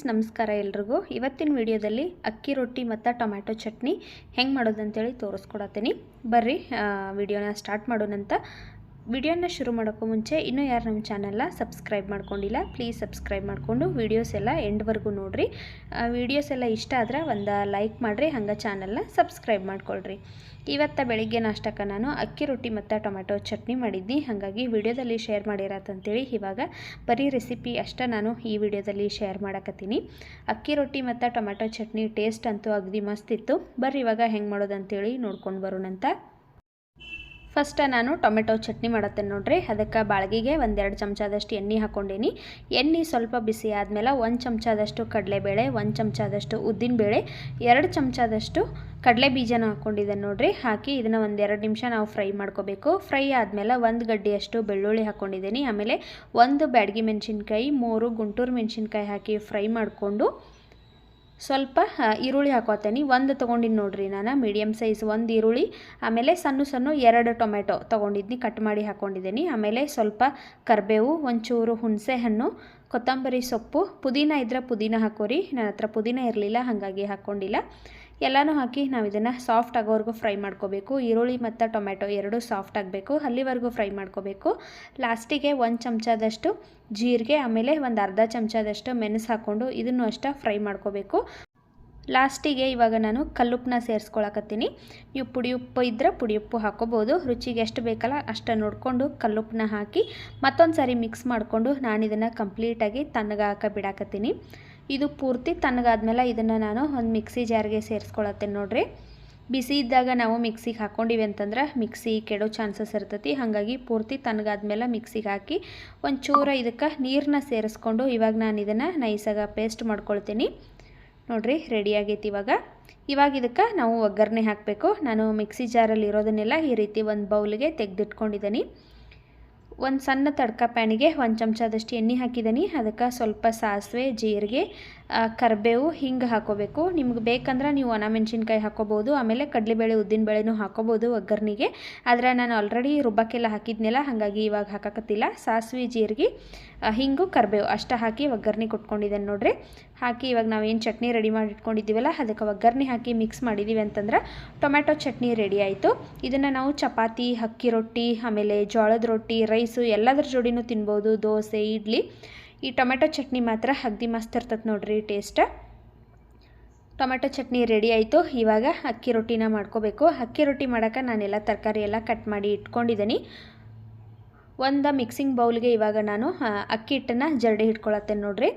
Friends, ನಮಸ್ಕಾರ ಎಲ್ರಿಗೂ. ಇವತ್ತಿನ ವಿಡಿಯೋದಲ್ಲಿ ಅಕ್ಕಿ ರೊಟ್ಟಿ ಮತ್ತು ಟೊಮ್ಯಾಟೊ ಚಟ್ನಿ ಹೆಂಗೆ ಮಾಡೋದಂತೇಳಿ ತೋರಿಸ್ಕೊಡತ್ತೀನಿ. ಬರ್ರಿ ವಿಡಿಯೋನ ಸ್ಟಾರ್ಟ್ ಮಾಡೋಣಂತ. ವಿಡಿಯೋನ ಶುರು ಮಾಡೋಕ್ಕೂ ಮುಂಚೆ ಇನ್ನೂ ಯಾರು ನಮ್ಮ ಚಾನಲ್ನ ಸಬ್ಸ್ಕ್ರೈಬ್ ಮಾಡ್ಕೊಂಡಿಲ್ಲ ಪ್ಲೀಸ್ ಸಬ್ಸ್ಕ್ರೈಬ್ ಮಾಡಿಕೊಂಡು ವೀಡಿಯೋಸ್ ಎಲ್ಲ ಎಂಡ್ವರೆಗೂ ನೋಡಿರಿ. ವೀಡಿಯೋಸ್ ಎಲ್ಲ ಇಷ್ಟ ಆದರೆ ಒಂದು ಲೈಕ್ ಮಾಡಿರಿ, ಹಂಗೆ ಚಾನಲ್ನ ಸಬ್ಸ್ಕ್ರೈಬ್ ಮಾಡ್ಕೊಳ್ರಿ. ಇವತ್ತು ಬೆಳಿಗ್ಗೆ ನಾಷ್ಟಕ್ಕೆ ನಾನು ಅಕ್ಕಿ ರೊಟ್ಟಿ ಮತ್ತು ಟೊಮೆಟೊ ಚಟ್ನಿ ಮಾಡಿದ್ನಿ. ಹಾಗಾಗಿ ವಿಡಿಯೋದಲ್ಲಿ ಶೇರ್ ಮಾಡಿರತ್ತಂತೇಳಿ ಇವಾಗ ಬರೀ ರೆಸಿಪಿ ಅಷ್ಟೇ ನಾನು ಈ ವಿಡಿಯೋದಲ್ಲಿ ಶೇರ್ ಮಾಡಕತ್ತೀನಿ. ಅಕ್ಕಿ ರೊಟ್ಟಿ ಮತ್ತು ಟೊಮೆಟೊ ಚಟ್ನಿ ಟೇಸ್ಟ್ ಅಂತೂ ಅಗದಿ ಮಸ್ತ್ ಇತ್ತು. ಬರ್ರಿ ಇವಾಗ ಹೆಂಗೆ ಮಾಡೋದಂತೇಳಿ ನೋಡ್ಕೊಂಡು ಬರೋಣಂತ. ಫಸ್ಟ್ ನಾನು ಟೊಮೆಟೊ ಚಟ್ನಿ ಮಾಡತ್ತೇನೆ ನೋಡ್ರಿ. ಅದಕ್ಕೆ ಬಾಳ್ಗಿಗೆ ಒಂದೆರಡು ಚಮಚದಷ್ಟು ಎಣ್ಣೆ ಹಾಕ್ಕೊಂಡೀನಿ ಎಣ್ಣೆ ಸ್ವಲ್ಪ ಬಿಸಿ ಆದಮೇಲೆ ಒಂದು ಚಮಚದಷ್ಟು ಕಡಲೆಬೇಳೆ, ಒಂದು ಚಮಚದಷ್ಟು ಉದ್ದಿನಬೇಳೆ ಎರಡು ಚಮಚದಷ್ಟು ಕಡಲೆ ಬೀಜನ ಹಾಕ್ಕೊಂಡಿದ್ದೇನೆ ನೋಡ್ರಿ. ಹಾಕಿ ಇದನ್ನು ಒಂದೆರಡು ನಿಮಿಷ ನಾವು ಫ್ರೈ ಮಾಡ್ಕೋಬೇಕು. ಫ್ರೈ ಆದಮೇಲೆ ಒಂದು ಗಡ್ಡೆಯಷ್ಟು ಬೆಳ್ಳುಳ್ಳಿ ಹಾಕ್ಕೊಂಡಿದ್ದೀನಿ ಆಮೇಲೆ ಒಂದು ಬ್ಯಾಡಗಿ ಮೆಣಸಿನ್ಕಾಯಿ, ಮೂರು ಗುಂಟೂರು ಮೆಣಸಿನ್ಕಾಯಿ ಹಾಕಿ ಫ್ರೈ ಮಾಡಿಕೊಂಡು ಸ್ವಲ್ಪ ಈರುಳ್ಳಿ ಹಾಕೋತೀನಿ. ಒಂದು ತೊಗೊಂಡಿನಿ ನೋಡ್ರಿ ನಾನು ಮೀಡಿಯಮ್ ಸೈಜ್ ಒಂದು ಈರುಳ್ಳಿ, ಆಮೇಲೆ ಸಣ್ಣ ಸಣ್ಣ ಎರಡು ಟೊಮೆಟೊ ತೊಗೊಂಡಿದ್ನಿ ಕಟ್ ಮಾಡಿ ಹಾಕ್ಕೊಂಡಿದ್ದೀನಿ ಆಮೇಲೆ ಸ್ವಲ್ಪ ಕರಿಬೇವು, ಒಂಚೂರು ಹುಣಸೆ ಹಣ್ಣು ಕೊತ್ತಂಬರಿ ಸೊಪ್ಪು, ಪುದೀನ ಇದ್ರೆ ಪುದೀನ ಹಾಕೋರಿ. ನನ್ನ ಹತ್ರ ಪುದೀನ ಇರಲಿಲ್ಲ, ಹಾಗಾಗಿ ಹಾಕ್ಕೊಂಡಿಲ್ಲ ಎಲ್ಲನೂ ಹಾಕಿ ನಾವು ಇದನ್ನು ಸಾಫ್ಟ್ ಆಗೋವರೆಗೂ ಫ್ರೈ ಮಾಡ್ಕೋಬೇಕು. ಈರುಳ್ಳಿ ಮತ್ತು ಟೊಮೆಟೊ ಎರಡೂ ಸಾಫ್ಟ್ ಆಗಬೇಕು. ಅಲ್ಲಿವರೆಗೂ ಫ್ರೈ ಮಾಡ್ಕೋಬೇಕು. ಲಾಸ್ಟಿಗೆ ಒಂದು ಚಮಚದಷ್ಟು ಜೀರಿಗೆ, ಆಮೇಲೆ ಒಂದು ಅರ್ಧ ಚಮಚದಷ್ಟು ಮೆಣಸು ಹಾಕ್ಕೊಂಡು ಇದನ್ನು ಅಷ್ಟೇ ಫ್ರೈ ಮಾಡ್ಕೋಬೇಕು. ಲಾಸ್ಟಿಗೆ ಇವಾಗ ನಾನು ಕಲ್ಲುಪ್ಪನ್ನ ಸೇರಿಸ್ಕೊಳಕತ್ತೀನಿ. ನೀವು ಪುಡಿ ಉಪ್ಪು ಇದ್ದರೆ ಪುಡಿ ಉಪ್ಪು ಹಾಕೋಬೋದು. ರುಚಿಗೆ ಎಷ್ಟು ಬೇಕಲ್ಲ ಅಷ್ಟು ನೋಡಿಕೊಂಡು ಕಲ್ಲುಪ್ಪನ್ನ ಹಾಕಿ ಮತ್ತೊಂದು ಸಾರಿ ಮಿಕ್ಸ್ ಮಾಡಿಕೊಂಡು ನಾನು ಇದನ್ನು ಕಂಪ್ಲೀಟಾಗಿ ಹಾಕ ಬಿಡಾಕತ್ತೀನಿ. ಇದು ಪೂರ್ತಿ ತಣ್ಣಗಾದ್ಮೇಲೆ ಇದನ್ನು ನಾನು ಒಂದು ಮಿಕ್ಸಿ ಜಾರ್ಗೆ ಸೇರಿಸ್ಕೊಳತ್ತೇನೆ ನೋಡಿರಿ. ಬಿಸಿ ಇದ್ದಾಗ ನಾವು ಮಿಕ್ಸಿಗೆ ಹಾಕ್ಕೊಂಡಿವಿ ಅಂತಂದ್ರೆ ಮಿಕ್ಸಿ ಕೆಡೋ ಚಾನ್ಸಸ್ ಇರ್ತೈತಿ. ಹಾಗಾಗಿ ಪೂರ್ತಿ ತಣ್ಣಗಾದ್ಮೇಲೆ ಮಿಕ್ಸಿಗೆ ಹಾಕಿ ಒಂಚೂರು ಇದಕ್ಕೆ ನೀರನ್ನ ಸೇರಿಸ್ಕೊಂಡು ಇವಾಗ ನಾನು ಇದನ್ನು ನೈಸಾಗ ಪೇಸ್ಟ್ ಮಾಡ್ಕೊಳ್ತೀನಿ. ನೋಡಿರಿ ರೆಡಿ ಆಗೈತಿ ಇವಾಗ. ಇವಾಗ ಇದಕ್ಕೆ ನಾವು ಒಗ್ಗರಣೆ ಹಾಕಬೇಕು. ನಾನು ಮಿಕ್ಸಿ ಜಾರಲ್ಲಿ ಇರೋದನ್ನೆಲ್ಲ ಈ ರೀತಿ ಒಂದು ಬೌಲ್ಗೆ ತೆಗೆದಿಟ್ಕೊಂಡಿದ್ದೀನಿ ಒಂದು ಸಣ್ಣ ತಡ್ಕ ಪ್ಯಾನಿಗೆ, ಒಂದು ಚಮಚದಷ್ಟು ಎಣ್ಣೆ ಹಾಕಿದ್ದೀನಿ ಅದಕ್ಕೆ ಸ್ವಲ್ಪ ಸಾಸಿವೆ, ಜೀರಿಗೆ ಕರಿಬೇವು ಹಿಂಗೆ ಹಾಕೋಬೇಕು. ನಿಮ್ಗೆ ಬೇಕಂದ್ರೆ ನೀವು ಒಣ ಮೆಣಸಿನ್ಕಾಯಿ ಹಾಕೋಬೋದು, ಆಮೇಲೆ ಕಡಲೆಬೇಳೆ ಉದ್ದಿನಬೇಳೆನೂ ಹಾಕೋಬೋದು ಒಗ್ಗರಣೆಗೆ ಆದರೆ ನಾನು ಆಲ್ರೆಡಿ ರುಬ್ಬಕ್ಕೆಲ್ಲ ಹಾಕಿದ್ನೆಲ್ಲ, ಹಾಗಾಗಿ ಇವಾಗ ಹಾಕಕತ್ತಿಲ್ಲ. ಸಾಸಿವೆ, ಜೀರಿಗೆ ಹಿಂಗು ಕರಿಬೇವು ಅಷ್ಟು ಹಾಕಿ ಒಗ್ಗರಣೆ ಕೊಟ್ಕೊಂಡಿದ್ದೇನೆ ನೋಡಿರಿ. ಹಾಕಿ ಇವಾಗ ನಾವೇನು ಚಟ್ನಿ ರೆಡಿ ಮಾಡಿ ಇಟ್ಕೊಂಡಿದ್ದೀವಲ್ಲ ಅದಕ್ಕೆ ಒಗ್ಗರಣೆ ಹಾಕಿ ಮಿಕ್ಸ್ ಮಾಡಿದ್ದೀವಿ ಅಂತಂದ್ರೆ ಟೊಮೆಟೊ ಚಟ್ನಿ ರೆಡಿ ಆಯಿತು. ಇದನ್ನು ನಾವು ಚಪಾತಿ, ಅಕ್ಕಿ ರೊಟ್ಟಿ, ಆಮೇಲೆ ಜೋಳದ ರೊಟ್ಟಿ ರೈಸು ಎಲ್ಲದರ ಜೋಡಿನೂ ತಿನ್ಬೋದು, ದೋಸೆ, ಇಡ್ಲಿ. ಈ ಟೊಮೆಟೊ ಚಟ್ನಿ ಮಾತ್ರ ಅಗ್ದಿ ಮಸ್ತ್ ಇರ್ತದೆ ನೋಡ್ರಿ ಟೇಸ್ಟ್ ಟೊಮೆಟೊ ಚಟ್ನಿ ರೆಡಿ ಆಯಿತು. ಇವಾಗ ಅಕ್ಕಿ ರೊಟ್ಟಿನ ಮಾಡ್ಕೋಬೇಕು. ಅಕ್ಕಿ ರೊಟ್ಟಿ ಮಾಡೋಕೆ ನಾನೆಲ್ಲ ತರಕಾರಿ ಎಲ್ಲ ಕಟ್ ಮಾಡಿ ಇಟ್ಕೊಂಡಿದ್ದೀನಿ ಒಂದು ಮಿಕ್ಸಿಂಗ್ ಬೌಲ್ಗೆ ಇವಾಗ ನಾನು ಅಕ್ಕಿ ಹಿಟ್ಟನ್ನು ಜರಡಿ ಹಿಡ್ಕೊಳತ್ತೇನೆ ನೋಡ್ರಿ.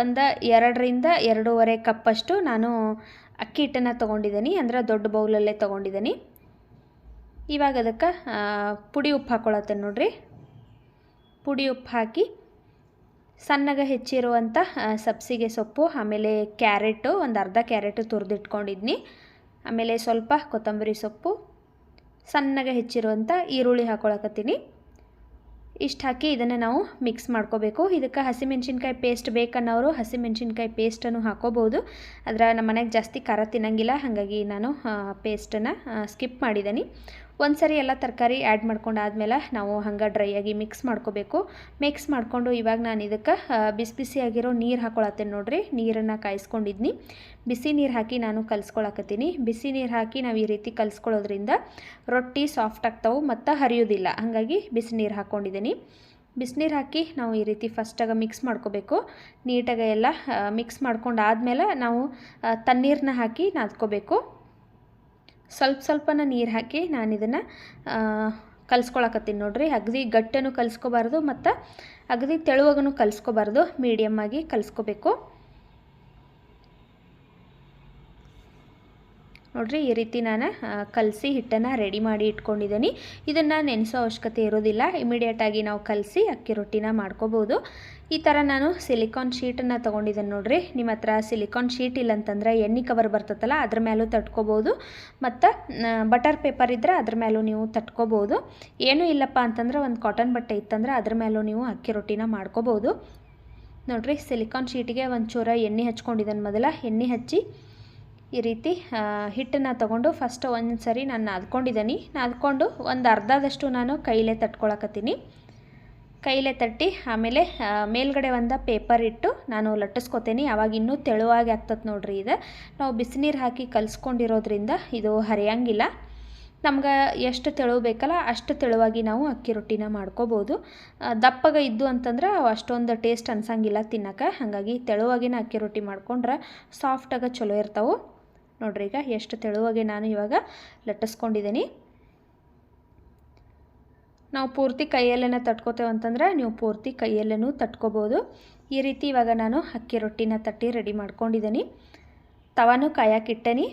ಒಂದು ಎರಡರಿಂದ ಎರಡೂವರೆ ಕಪ್ಪಷ್ಟು ನಾನು ಅಕ್ಕಿ ಹಿಟ್ಟನ್ನು ತೊಗೊಂಡಿದ್ದೀನಿ, ಅಂದ್ರೆ ದೊಡ್ಡ ಬೌಲಲ್ಲೇ ತೊಗೊಂಡಿದ್ದೀನಿ. ಇವಾಗ ಅದಕ್ಕೆ ಪುಡಿ ಉಪ್ಪು ಹಾಕ್ಕೊಳತ್ತೇನೆ ನೋಡಿರಿ. ಪುಡಿ ಉಪ್ಪು ಹಾಕಿ ಸಣ್ಣಗೆ ಹೆಚ್ಚಿರುವಂಥ ಸಬ್ಸಿಗೆ ಸೊಪ್ಪು, ಆಮೇಲೆ ಕ್ಯಾರೆಟು, ಒಂದು ಅರ್ಧ ಕ್ಯಾರೆಟು ತುರಿದಿಟ್ಕೊಂಡಿದ್ನಿ. ಆಮೇಲೆ ಸ್ವಲ್ಪ ಕೊತ್ತಂಬರಿ ಸೊಪ್ಪು, ಸಣ್ಣಗೆ ಹೆಚ್ಚಿರುವಂಥ ಈರುಳ್ಳಿ ಹಾಕ್ಕೊಳಕತ್ತೀನಿ ಇಷ್ಟು ಹಾಕಿ ಇದನ್ನು ನಾವು ಮಿಕ್ಸ್ ಮಾಡ್ಕೋಬೇಕು. ಇದಕ್ಕೆ ಹಸಿಮೆಣ್ಸಿನ್ಕಾಯಿ ಪೇಸ್ಟ್ ಬೇಕನ್ನೋರು ಹಸಿಮೆಣ್ಸಿನ್ಕಾಯಿ ಪೇಸ್ಟನ್ನು ಹಾಕೋಬೋದು. ಆದರೆ ನಮ್ಮ ಮನೆಗೆ ಜಾಸ್ತಿ ಖಾರ ತಿನ್ನಂಗಿಲ್ಲ. ಹಾಗಾಗಿ ನಾನು ಪೇಸ್ಟನ್ನು ಸ್ಕಿಪ್ ಮಾಡಿದ್ದೀನಿ ಒಂದು ಸರಿ ಎಲ್ಲ ತರಕಾರಿ ಆ್ಯಡ್ ಮಾಡ್ಕೊಂಡು ಆದಮೇಲೆ ನಾವು ಹಂಗೆ ಡ್ರೈಯಾಗಿ ಮಿಕ್ಸ್ ಮಾಡ್ಕೋಬೇಕು. ಮಿಕ್ಸ್ ಮಾಡಿಕೊಂಡು ಇವಾಗ ನಾನು ಇದಕ್ಕೆ ಬಿಸಿ ಬಿಸಿಯಾಗಿರೋ ನೀರು ಹಾಕೊಳತ್ತೇನೆ ನೋಡಿರಿ. ನೀರನ್ನು ಕಾಯಿಸ್ಕೊಂಡಿದ್ನಿ. ಬಿಸಿ ನೀರು ಹಾಕಿ ನಾನು ಕಲಿಸ್ಕೊಳಕತ್ತೀನಿ. ಬಿಸಿ ನೀರು ಹಾಕಿ ನಾವು ಈ ರೀತಿ ಕಲಿಸ್ಕೊಳ್ಳೋದ್ರಿಂದ ರೊಟ್ಟಿ ಸಾಫ್ಟ್ ಆಗ್ತಾವೆ ಮತ್ತು ಹರಿಯೋದಿಲ್ಲ. ಹಾಗಾಗಿ ಬಿಸಿ ನೀರು ಹಾಕ್ಕೊಂಡಿದ್ದೀನಿ ಬಿಸಿನೀರು ಹಾಕಿ ನಾವು ಈ ರೀತಿ ಫಸ್ಟಾಗ ಮಿಕ್ಸ್ ಮಾಡ್ಕೋಬೇಕು. ನೀಟಾಗಿ ಎಲ್ಲ ಮಿಕ್ಸ್ ಮಾಡ್ಕೊಂಡು ಆದಮೇಲೆ ನಾವು ತಣ್ಣೀರನ್ನ ಹಾಕಿ ನಾದ್ಕೋಬೇಕು. ಸ್ವಲ್ಪ ಸ್ವಲ್ಪನ ನೀರು ಹಾಕಿ ನಾನು ಇದನ್ನು ಕಲಿಸ್ಕೊಳಕತ್ತೀನಿ ನೋಡ್ರಿ. ಅಗದಿ ಗಟ್ಟೆನೂ ಕಲಿಸ್ಕೋಬಾರ್ದು ಮತ್ತು ಅಗದಿ ತೆಳುವಾಗೂ ಕಲಿಸ್ಕೋಬಾರ್ದು. ಮೀಡಿಯಮ್ಮಾಗಿ ಕಲಿಸ್ಕೋಬೇಕು. ನೋಡಿರಿ, ಈ ರೀತಿ ನಾನು ಕಲಸಿ ಹಿಟ್ಟನ್ನು ರೆಡಿ ಮಾಡಿ ಇಟ್ಕೊಂಡಿದ್ದೀನಿ ಇದನ್ನು ನೆನೆಸೋ ಅವಶ್ಯಕತೆ ಇರೋದಿಲ್ಲ. ಇಮಿಡಿಯೇಟಾಗಿ ನಾವು ಕಲಸಿ ಅಕ್ಕಿ ರೊಟ್ಟಿನ ಮಾಡ್ಕೋಬೋದು. ಈ ಥರ ನಾನು ಸಿಲಿಕಾನ್ ಶೀಟನ್ನು ತೊಗೊಂಡಿದ್ದೇನೆ ನೋಡಿರಿ. ನಿಮ್ಮ ಹತ್ರ ಸಿಲಿಕಾನ್ ಶೀಟ್ ಇಲ್ಲ ಅಂತಂದ್ರೆ ಎಣ್ಣೆ ಕವರ್ ಬರ್ತದಲ್ಲ ಅದ್ರ ಮೇಲೂ ತಟ್ಕೋಬೋದು. ಮತ್ತು ಬಟರ್ ಪೇಪರ್ ಇದ್ದರೆ ಅದ್ರ ಮೇಲೂ ನೀವು ತಟ್ಕೋಬೋದು. ಏನೂ ಇಲ್ಲಪ್ಪ ಅಂತಂದ್ರೆ ಒಂದು ಕಾಟನ್ ಬಟ್ಟೆ ಇತ್ತಂದ್ರೆ ಅದ್ರ ಮೇಲೂ ನೀವು ಅಕ್ಕಿ ರೊಟ್ಟಿನ ಮಾಡ್ಕೋಬೋದು. ನೋಡಿರಿ ಸಿಲಿಕಾನ್ ಶೀಟಿಗೆ ಒಂದು ಎಣ್ಣೆ ಹಚ್ಕೊಂಡಿದ್ದೀನಿ ಮೊದಲ. ಎಣ್ಣೆ ಹಚ್ಚಿ ಈ ರೀತಿ ಹಿಟ್ಟನ್ನು ತೊಗೊಂಡು ಫಸ್ಟ್ ಒಂದು ಸರಿ ನಾನು ನಾದ್ಕೊಂಡಿದ್ದೀನಿ ನಾದ್ಕೊಂಡು ಒಂದು ಅರ್ಧದಷ್ಟು ನಾನು ಕೈಲೇ ತಟ್ಕೊಳಕತ್ತೀನಿ. ಕೈಲೇ ತಟ್ಟಿ ಆಮೇಲೆ ಮೇಲ್ಗಡೆ ಒಂದು ಪೇಪರ್ ಇಟ್ಟು ನಾನು ಲಟ್ಟಿಸ್ಕೊತೀನಿ. ಆವಾಗ ಇನ್ನೂ ತೆಳುವಾಗಿ ಆಗ್ತದೆ ನೋಡ್ರಿ ಇದು. ನಾವು ಬಿಸಿನೀರು ಹಾಕಿ ಕಲಿಸ್ಕೊಂಡಿರೋದ್ರಿಂದ ಇದು ಹರಿಯಂಗಿಲ್ಲ. ನಮ್ಗೆ ಎಷ್ಟು ತೆಳು ಬೇಕಲ್ಲ ಅಷ್ಟು ತೆಳುವಾಗಿ ನಾವು ಅಕ್ಕಿ ರೊಟ್ಟಿನ ಮಾಡ್ಕೋಬೋದು. ದಪ್ಪಗ ಇದ್ದು ಅಂತಂದ್ರೆ ಅಷ್ಟೊಂದು ಟೇಸ್ಟ್ ಅನ್ಸಂಗಿಲ್ಲ ತಿನ್ನೋಕೆ. ಹಾಗಾಗಿ ತೆಳುವಾಗಿನ ಅಕ್ಕಿ ರೊಟ್ಟಿ ಮಾಡ್ಕೊಂಡ್ರೆ ಸಾಫ್ಟಾಗ ಚಲೋ ಇರ್ತಾವೆ. ನೋಡ್ರಿ ಈಗ ಎಷ್ಟು ತೆಳುವಾಗಿ ನಾನು ಇವಾಗ ಲಟ್ಟಿಸ್ಕೊಂಡಿದ್ದೀನಿ. ನಾವು ಪೂರ್ತಿ ಕೈಯಲ್ಲೇ ತಟ್ಕೋತೇವೆ ಅಂತಂದ್ರೆ ನೀವು ಪೂರ್ತಿ ಕೈಯಲ್ಲೇನೂ ತಟ್ಕೋಬೋದು. ಈ ರೀತಿ ಇವಾಗ ನಾನು ಅಕ್ಕಿ ರೊಟ್ಟಿನ ತಟ್ಟಿ ರೆಡಿ ಮಾಡ್ಕೊಂಡಿದ್ದೀನಿ. ತವಾನು ಕಾಯಕ್ಕಿಟ್ಟೇನಿ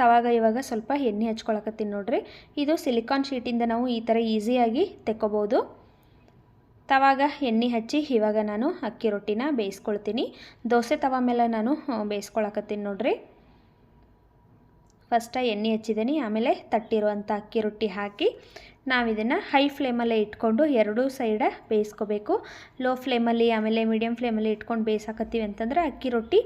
ತವಾಗ ಇವಾಗ ಸ್ವಲ್ಪ ಎಣ್ಣೆ ಹಚ್ಕೊಳಕತ್ತೀನಿ ನೋಡ್ರಿ. ಇದು ಸಿಲಿಕಾನ್ ಶೀಟಿಂದ ನಾವು ಈ ಥರ ಈಸಿಯಾಗಿ ತೆಕ್ಕೋಬೋದು. ತವಾಗ ಎಣ್ಣೆ ಹಚ್ಚಿ ಇವಾಗ ನಾನು ಅಕ್ಕಿ ರೊಟ್ಟಿನ ಬೇಯಿಸ್ಕೊಳ್ತೀನಿ. ದೋಸೆ ತವ ಮೇಲೆ ನಾನು ಬೇಯಿಸ್ಕೊಳಕತ್ತೀನಿ ನೋಡ್ರಿ. ಫಸ್ಟ ಎಣ್ಣೆ ಹಚ್ಚಿದ್ದೀನಿ, ಆಮೇಲೆ ತಟ್ಟಿರುವಂಥ ಅಕ್ಕಿ ರೊಟ್ಟಿ ಹಾಕಿ ನಾವು ಇದನ್ನು ಹೈ ಫ್ಲೇಮಲ್ಲೇ ಇಟ್ಕೊಂಡು ಎರಡೂ ಸೈಡ ಬೇಯಿಸ್ಕೋಬೇಕು. ಲೋ ಫ್ಲೇಮಲ್ಲಿ ಆಮೇಲೆ ಮೀಡಿಯಮ್ ಫ್ಲೇಮಲ್ಲಿ ಇಟ್ಕೊಂಡು ಬೇಯಿಸಾಕತ್ತೀವಿ ಅಂತಂದ್ರೆ ಅಕ್ಕಿ ರೊಟ್ಟಿ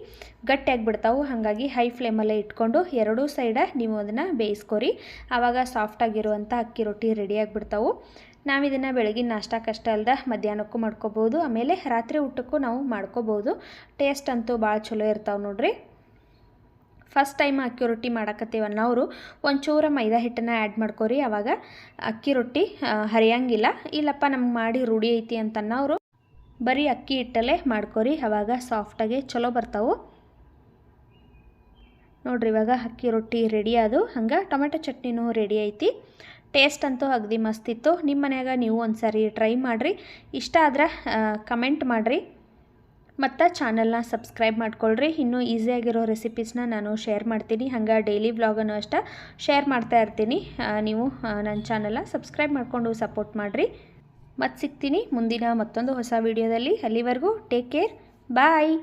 ಗಟ್ಟಿಯಾಗಿ ಬಿಡ್ತಾವೆ ಹಾಗಾಗಿ ಹೈ ಫ್ಲೇಮಲ್ಲೇ ಇಟ್ಕೊಂಡು ಎರಡೂ ಸೈಡ ನೀವು ಅದನ್ನು ಬೇಯಿಸ್ಕೊರಿ. ಆವಾಗ ಸಾಫ್ಟಾಗಿರುವಂಥ ಅಕ್ಕಿ ರೊಟ್ಟಿ ರೆಡಿಯಾಗಿ ಬಿಡ್ತಾವೆ ನಾವು ಇದನ್ನು ಬೆಳಗಿನ ನಾಷ್ಟಕ್ಕಷ್ಟೇ ಅಲ್ದ ಮಧ್ಯಾಹ್ನಕ್ಕೂ ಮಾಡ್ಕೋಬೋದು, ಆಮೇಲೆ ರಾತ್ರಿ ಊಟಕ್ಕೂ ನಾವು ಮಾಡ್ಕೋಬೋದು. ಟೇಸ್ಟ್ ಅಂತೂ ಭಾಳ ಚಲೋ ಇರ್ತಾವೆ ನೋಡ್ರಿ. ಫಸ್ಟ್ ಟೈಮ್ ಅಕ್ಕಿ ರೊಟ್ಟಿ ಮಾಡಕತ್ತೀವಿ ಅವರು ಒಂಚೂರ ಮೈದಾ ಹಿಟ್ಟನ್ನು ಆ್ಯಡ್ ಮಾಡ್ಕೋರಿ, ಅವಾಗ ಅಕ್ಕಿ ರೊಟ್ಟಿ ಹರಿಯಂಗಿಲ್ಲ. ಇಲ್ಲಪ್ಪ, ನಮ್ಗೆ ಮಾಡಿ ರೂಢಿ ಐತಿ ಅಂತ ಅವರು ಬರೀ ಅಕ್ಕಿ ಹಿಟ್ಟಲ್ಲೇ ಮಾಡ್ಕೋರಿ, ಅವಾಗ ಸಾಫ್ಟಾಗಿ ಚಲೋ ಬರ್ತಾವೆ. ನೋಡ್ರಿ, ಇವಾಗ ಅಕ್ಕಿ ರೊಟ್ಟಿ ರೆಡಿ ಅದು ಹಂಗೆ ಟೊಮೆಟೊ ಚಟ್ನಿನೂ ರೆಡಿ ಐತಿ. ಟೇಸ್ಟ್ ಅಂತೂ ಅಗದಿ ಮಸ್ತಿತ್ತು ನಿಮ್ಮ ಮನ್ಯಾಗ ನೀವು ಒಂದು ಸಾರಿ ಟ್ರೈ ಮಾಡಿರಿ. ಇಷ್ಟ ಆದ್ರೆ ಕಮೆಂಟ್ ಮಾಡಿರಿ. ಮತ್ತು ಚಾನಲ್ನ ಸಬ್ಸ್ಕ್ರೈಬ್ ಮಾಡ್ಕೊಳ್ರಿ. ಇನ್ನೂ ಈಸಿಯಾಗಿರೋ ರೆಸಿಪೀಸ್ನ ನಾನು ಶೇರ್ ಮಾಡ್ತೀನಿ. ಹಂಗೆ ಡೈಲಿ ವ್ಲಾಗನ್ನು ಅಷ್ಟೇ ಶೇರ್ ಮಾಡ್ತಾ ಇರ್ತೀನಿ. ನೀವು ನನ್ನ ಚಾನಲ್ನ ಸಬ್ಸ್ಕ್ರೈಬ್ ಮಾಡಿಕೊಂಡು ಸಪೋರ್ಟ್ ಮಾಡಿರಿ. ಮತ್ತು ಸಿಗ್ತೀನಿ ಮುಂದಿನ ಮತ್ತೊಂದು ಹೊಸ ವೀಡಿಯೋದಲ್ಲಿ ಅಲ್ಲಿವರೆಗೂ ಟೇಕ್ ಕೇರ್ ಬಾಯ್